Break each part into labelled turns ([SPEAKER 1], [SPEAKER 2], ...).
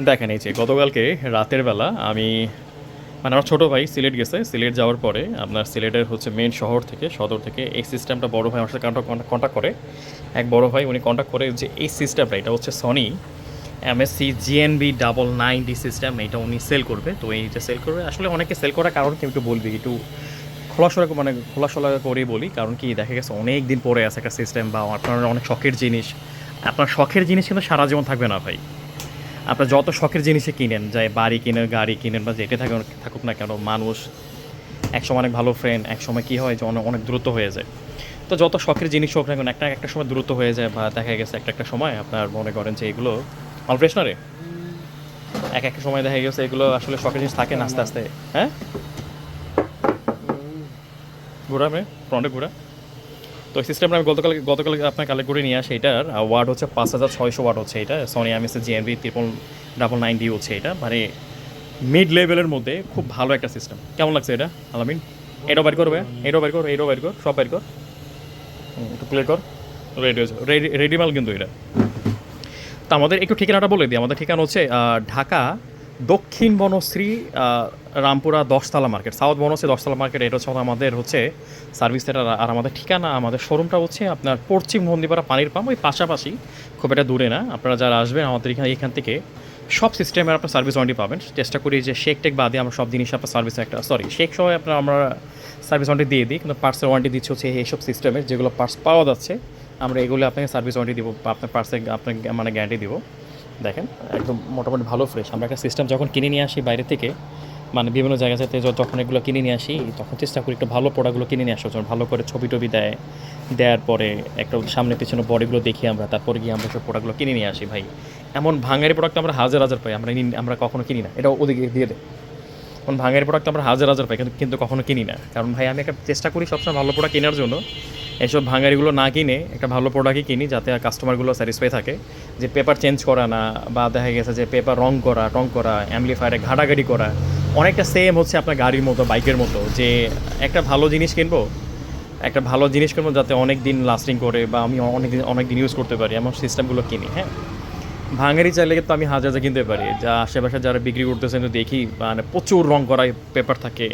[SPEAKER 1] দেখেন এই যে গতকালকে রাতের বেলা আমি মানে আমার ছোটো ভাই সিলেট গেছে। সিলেট যাওয়ার পরে আপনার সিলেটের হচ্ছে মেন শহর থেকে, সদর থেকে এই সিস্টেমটা বড় ভাই আমার সাথে কন্ট্যাক্ট করে। এক বড় ভাই উনি কন্ট্যাক্ট করে যে এই সিস্টেমটা এটা হচ্ছে Sony MSC GNB double nine D system এটা উনি সেল করবে। তো এইটা সেল করবে, আসলে অনেকে সেল করার কারণ কি একটু বলবি, একটু খোলাসলা মানে খোলাসলা করেই বলি। কারণ কি, দেখা গেছে অনেক দিন পরে আছে একটা সিস্টেম বা আপনার অনেক শখের জিনিস। আপনার শখের জিনিস কিন্তু সারা জীবন থাকবে না ভাই। আপনার যত শখের জিনিসে কিনেন, যাই বাড়ি কিনেন, গাড়ি কিনেন বা যেটা থাকুক থাকুক না কেন, মানুষ একসময় অনেক ভালো ফ্রেন্ড একসময় কী হয় যে অনেক অনেক দূরত্ব হয়ে যায়। তো যত শখের জিনিস হোক না কেন, একটা একটা সময় দ্রুত হয়ে যায় বা দেখা গেছে একটা একটা সময় আপনার মনে করেন যে এগুলো অল ফ্রেশনারে। এক একটা সময় দেখা গেছে এগুলো আসলে শখের জিনিস থাকে না আস্তে আস্তে। হ্যাঁ? ঘোরা মে ফ্রন্টে ঘোরা। তো এই সিস্টেমটা আমি গতকাল গতকাল আপনার কালেক্ট করে নিয়ে আসি এটার। ওয়ার্ড হচ্ছে পাঁচ হাজার ছয়শো ওয়ার্ড হচ্ছে এটা। Sony আমিসের GNB triple double nine D হচ্ছে এটা। মানে মিড লেভেলের মধ্যে খুব ভালো একটা সিস্টেম কেমন লাগছে এটা, আলামিন? এটাও বের করবে এটাও বের কর, এটাও বের কর, সব বের কর। একটু প্লে কর। রেডি হয়েছে। রেডি রেডি মাল কিন্তু এটা। তো আমাদের একটু ঠিকানাটা বলে দিই। আমাদের ঠিকানা হচ্ছে ঢাকা দক্ষিণ বনশ্রী রামপুরা দশতলা মার্কেট, সাউথ বনশ্রী দশতলা মার্কেট, এটা হচ্ছে আমাদের হচ্ছে সার্ভিস সেন্টার আর আমাদের ঠিকানা, আমাদের শোরুমটা হচ্ছে আপনার পশ্চিম মন্দিপাড়া পানির পাম্প, ওই পাশাপাশি, খুব একটা দূরে না, আপনারা যারা আসবেন আমাদের এখানে, এখান থেকে সব সিস্টেমের আপনার সার্ভিস ওয়ারেন্টি পাবেন। চেষ্টা করি যে শেক টেক বাদে আমরা সব জিনিস আপনার সার্ভিস একটা সরি শেক সহ আপনার আমরা সার্ভিস ওয়ারেন্টি দিয়ে দিই, কিন্তু পার্সের ওয়ারেন্টি দিচ্ছে হচ্ছে এইসব সিস্টেমের যেগুলো পার্টস পাওয়া যাচ্ছে, আমরা এগুলো আপনাকে সার্ভিস ওয়ারেন্টি দিব আপনার পার্সে আপনাকে মানে গ্যারান্টি দিব। দেখেন, একদম মোটামুটি ভালো ফ্রেশ আমরা একটা সিস্টেম যখন কিনে নিয়ে আসি বাইরে থেকে মানে বিভিন্ন জায়গা থেকে যখন এগুলো কিনে নিয়ে আসি, তখন চেষ্টা করি একটু ভালো প্রোডাক্টগুলো কিনে নিয়ে আসা যখন ভালো করে ছবি টবি দেয়, দেওয়ার পরে একটা সামনে পিছনে বডিগুলো দেখি আমরা, তারপরে গিয়ে আমরা সব প্রোডাক্টগুলো কিনে নিয়ে আসি ভাই। এমন ভাঙারি প্রোডাক্ট আমরা হাজার হাজার পাই, আমরা আমরা কখনো কিনি না। এটা ওদিকে দিয়ে দেয় কোন ভাঙের প্রোডাক্ট আমরা হাজার হাজার পাই, কিন্তু কিন্তু কখনো কিনি না। কারণ ভাই, আমি একটা চেষ্টা করি সবসময় ভালো প্রোডাক্ট কেনার জন্য। এইসব ভাঙারিগুলো না কিনে, একটা ভালো প্রোডাক্টই কিনি যাতে কাস্টমারগুলো স্যাটিসফাই থাকে। যে পেপার চেঞ্জ করা না, বা দেখা গেছে যে পেপার রং করা রং করা অ্যাম্পলিফায়ারে ঘাটাঘাটি করা, অনেকটা সেম হচ্ছে আপনার গাড়ির মতো বাইকের মতো, যে একটা ভালো জিনিস কিনবো, একটা ভালো জিনিস কিনবো যাতে অনেক দিন লাস্টিং করে, বা আমি অনেক দিন অনেক দিন ইউজ করতে পারি, এমন সিস্টেমগুলো কিনি হ্যাঁ। ভাঙারি চাইলে কিন্তু আমি হাজার হাজার কিনতে পারি। যা আশেপাশে যারা বিক্রি করতেছে কিন্তু দেখি মানে প্রচুর রং করা পেপার থাকে।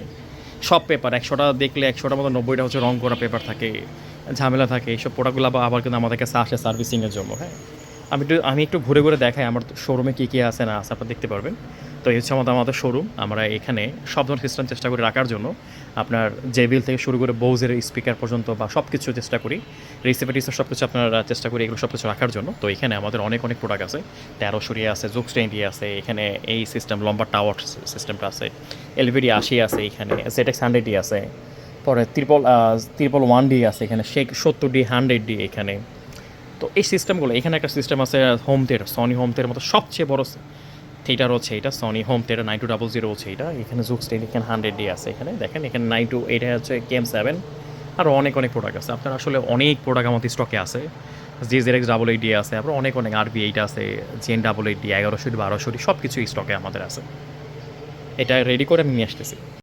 [SPEAKER 1] সব পেপার একশোটা দেখলে একশোটার মতো নব্বইটা হচ্ছে রং করা পেপার থাকে। ঝামেলা থাকে, এইসব প্রোডাক্টগুলো আবার আবার কিন্তু আমাদের কাছে আসে সার্ভিসিংয়ের জন্য হ্যাঁ? আমি একটু আমি একটু ঘুরে ঘুরে দেখাই আমার শোরুমে কী কী আছে না আছে, আপনারা দেখতে পারবেন। তো এই হচ্ছে আমাদের আমাদের শোরুম আমরা এখানে সব ধরনের সিস্টেম চেষ্টা করি রাখার জন্য। আপনার জেবিল থেকে শুরু করে বোজের স্পিকার পর্যন্ত বা সব কিছু চেষ্টা করি। রিসিপিটিসের সব কিছু আপনারা চেষ্টা করি এগুলো সব কিছু রাখার জন্য। তো এখানে আমাদের অনেক অনেক প্রোডাক্ট আছে। তেরোশরি আছে জুক্স টোয়েন্টি আছে, এখানে এই সিস্টেম লম্বা টাওয়ার সিস্টেমটা আছে। এলভিডি আশি আছে, এখানে জেটেক্স হান্ড্রেডই আছে। পরে ত্রিপল ত্রিপল ওয়ান ডি আছে এখানে শেখ সত্তর ডি হান্ড্রেড ডি এখানে। তো এই সিস্টেমগুলো এখানে একটা সিস্টেম আছে home theatre Sony home theatre মতো সবচেয়ে বড় থিয়েটার হচ্ছে এটা Sony home theatre nine two double zero হচ্ছে এটা। এখানে জুক্স টেন এখানে হান্ড্রেড ডি আছে এখানে। দেখেন, এখানে নাইন টু এটা হচ্ছে কেম সেভেন আরও অনেক অনেক প্রোডাক্ট আছে। আপনার আসলে অনেক প্রোডাক্ট আমাদের স্টকে আছে। G Z X double eight D আছে, আবার অনেক অনেক আর বি এইট আছে জেন ডাবল এইট ডি এগারোশো বারোশো সব কিছু স্টকে আমাদের আছে। এটা রেডি করে আমি নিয়ে আসতেছি।